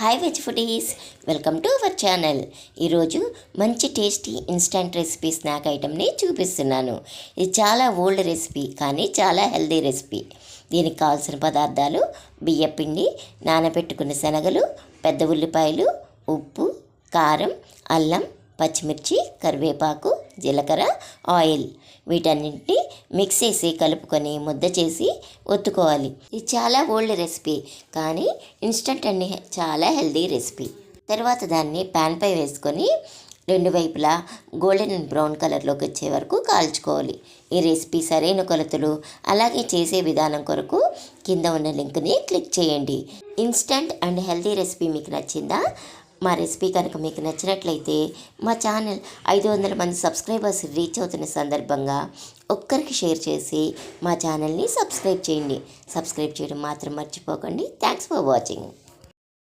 Hi veg foodies welcome to our channel ఈరోజు మంచి tasty instant recipe snack ఐటమ్ని చూపిస్తున్నాను. ఇది చాలా ఓల్డ్ రెసిపీ కానీ చాలా హెల్దీ రెసిపీ దీనికి కావాల్సిన పదార్థాలు బియ్యపిండి నానబెట్టుకున్న శనగలు పెద్ద ఉల్లిపాయలు ఉప్పు కారం అల్లం పచ్చిమిర్చి కరివేపాకు జీలకర్ర ఆయిల్ వీటన్నింటినీ మిక్స్ చేసి కలుపుకొని ముద్ద చేసి ఒత్తుకోవాలి. ఇది చాలా ఓల్డ్ రెసిపీ కానీ ఇన్స్టంట్ అండి చాలా హెల్దీ రెసిపీ తర్వాత దాన్ని ప్యాన్పై వేసుకొని రెండు వైపులా గోల్డెన్ అండ్ బ్రౌన్ కలర్లోకి వచ్చే వరకు కాల్చుకోవాలి. ఈ రెసిపీ సరైన కొలతలు అలాగే చేసే విధానం కొరకు కింద ఉన్న లింక్ని క్లిక్ చేయండి. ఇన్స్టంట్ అండ్ హెల్దీ రెసిపీ మీకు నచ్చిందా? మా రెసిపీ కనుక మీకు నచ్చినట్లయితే మా ఛానల్ ఐదు వందల మంది సబ్స్క్రైబర్స్ రీచ్ అవుతున్న సందర్భంగా ఒక్కరికి షేర్ చేసి మా ఛానల్ని సబ్స్క్రైబ్ చేయండి. సబ్స్క్రైబ్ చేయడం మాత్రం మర్చిపోకండి. Thanks for watching